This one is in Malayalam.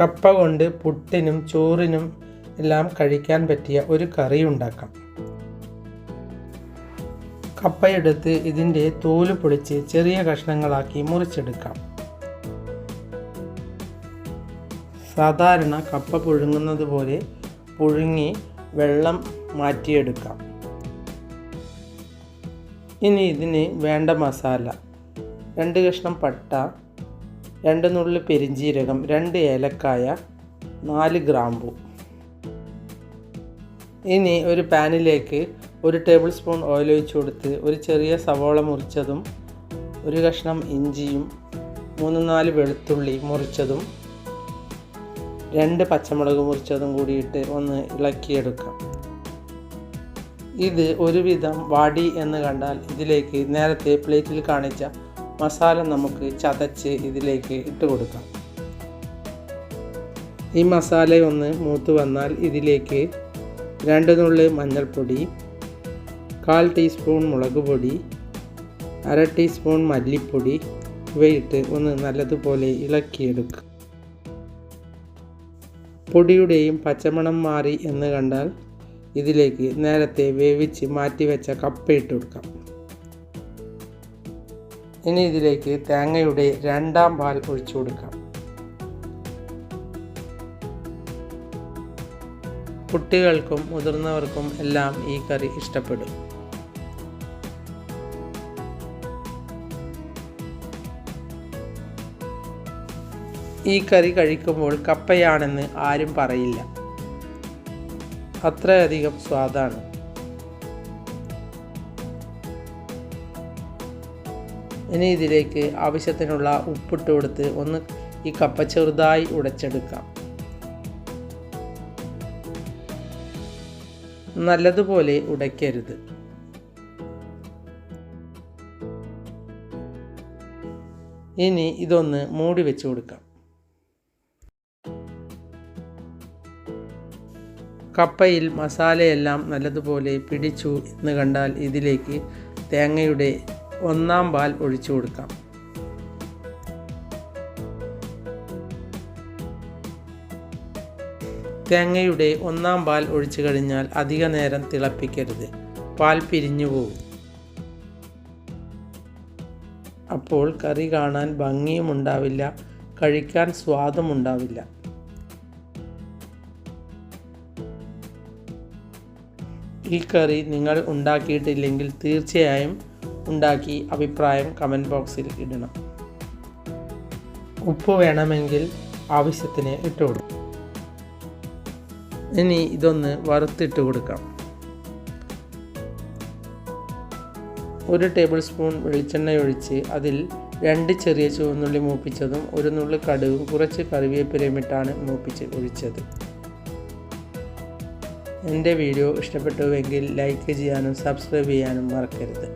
കപ്പ കൊണ്ട് പുട്ടിനും ചോറിനും എല്ലാം കഴിക്കാൻ പറ്റിയ ഒരു കറി ഉണ്ടാക്കാം. കപ്പയെടുത്ത് ഇതിന്റെ തോൽ പൊളിച്ച് ചെറിയ കഷ്ണങ്ങളാക്കി മുറിച്ചെടുക്കാം. സാധാരണ കപ്പ പുഴുങ്ങുന്നത് പോലെ പുഴുങ്ങി വെള്ളം മാറ്റിയെടുക്കാം. ഇനി ഇതിന് വേണ്ട മസാല രണ്ട് കഷ്ണം പട്ട രണ്ട് നുള്ളി പെരിഞ്ജീരകം രണ്ട് ഏലക്കായ നാല് ഗ്രാമ്പു. ഇനി ഒരു പാനിലേക്ക് ഒരു ടേബിൾ സ്പൂൺ ഓയിൽ ഒഴിച്ച് കൊടുത്ത് ഒരു ചെറിയ സവോള മുറിച്ചതും ഒരു കഷ്ണം ഇഞ്ചിയും മൂന്ന് നാല് വെളുത്തുള്ളി മുറിച്ചതും രണ്ട് പച്ചമുളക് മുറിച്ചതും കൂടിയിട്ട് ഒന്ന് ഇളക്കിയെടുക്കാം. ഇത് ഒരുവിധം വാടി എന്ന് കണ്ടാൽ ഇതിലേക്ക് നേരത്തെ പ്ലേറ്റിൽ കാണിച്ച മസാല നമുക്ക് ചതച്ച് ഇതിലേക്ക് ഇട്ട് കൊടുക്കാം. ഈ മസാല ഒന്ന് മൂത്ത് വന്നാൽ ഇതിലേക്ക് രണ്ട് നുള്ളി മഞ്ഞൾപ്പൊടി കാൽ ടീസ്പൂൺ മുളക് പൊടി അര ടീസ്പൂൺ മല്ലിപ്പൊടി ഇവയിട്ട് ഒന്ന് നല്ലതുപോലെ ഇളക്കിയെടുക്കുക പൊടിയുടെയും പച്ചമണം മാറി എന്ന് കണ്ടാൽ ഇതിലേക്ക് നേരത്തെ വേവിച്ച് മാറ്റിവെച്ച കപ്പ ഇട്ട് കൊടുക്കാം. ഇനി ഇതിലേക്ക് തേങ്ങയുടെ രണ്ടാം പാൽ ഒഴിച്ചു കൊടുക്കാം. കുട്ടികൾക്കും മുതിർന്നവർക്കും എല്ലാം ഈ കറി ഇഷ്ടപ്പെടും. ഈ കറി കഴിക്കുമ്പോൾ കപ്പയാണെന്ന് ആരും പറയില്ല. അത്രയധികം സ്വാദാണ്. ഇനി ഇതിലേക്ക് ആവശ്യത്തിനുള്ള ഉപ്പിട്ട് കൊടുത്ത് ഒന്ന് ഈ കപ്പ ചെറുതായി ഉടച്ചെടുക്കാം. നല്ലതുപോലെ ഉടയ്ക്കരുത്. ഇനി ഇതൊന്ന് മൂടി വെച്ച് കൊടുക്കാം. കപ്പയിൽ മസാലയെല്ലാം നല്ലതുപോലെ പിടിച്ചു എന്ന് കണ്ടാൽ ഇതിലേക്ക് തേങ്ങയുടെ ഒന്നാം പാൽ ഒഴിച്ചു കൊടുക്കാം. തേങ്ങയുടെ ഒന്നാം പാൽ ഒഴിച്ചു കഴിഞ്ഞാൽ അധിക നേരം തിളപ്പിക്കരുത്. പാൽ പിരിഞ്ഞു പോകും അപ്പോൾ കറി കാണാൻ ഭംഗിയും ഉണ്ടാവില്ല കഴിക്കാൻ സ്വാദും ഉണ്ടാവില്ല. ഈ കറി നിങ്ങൾ ഉണ്ടാക്കിയിട്ടില്ലെങ്കിൽ തീർച്ചയായും ഉണ്ടാക്കി അഭിപ്രായം കമന്റ് ബോക്സിൽ ഇടണം. ഉപ്പ് വേണമെങ്കിൽ ആവശ്യത്തിന് ഇട്ട് കൊടുക്കും ഇനി ഇതൊന്ന് വറുത്തിട്ട് കൊടുക്കാം. ഒരു ടേബിൾ സ്പൂൺ വെളിച്ചെണ്ണ ഒഴിച്ച് അതിൽ രണ്ട് ചെറിയ ചുവന്നുള്ളി മൂപ്പിച്ചതും ഒരു നുള്ളി കടുകും കുറച്ച് കറിവേപ്പിലയും ഇട്ടാണ് മൂപ്പിച്ച് ഒഴിച്ചത്. എന്റെ വീഡിയോ ഇഷ്ടപ്പെട്ടുവെങ്കിൽ ലൈക്ക് ചെയ്യാനും സബ്സ്ക്രൈബ് ചെയ്യാനും മറക്കരുത്.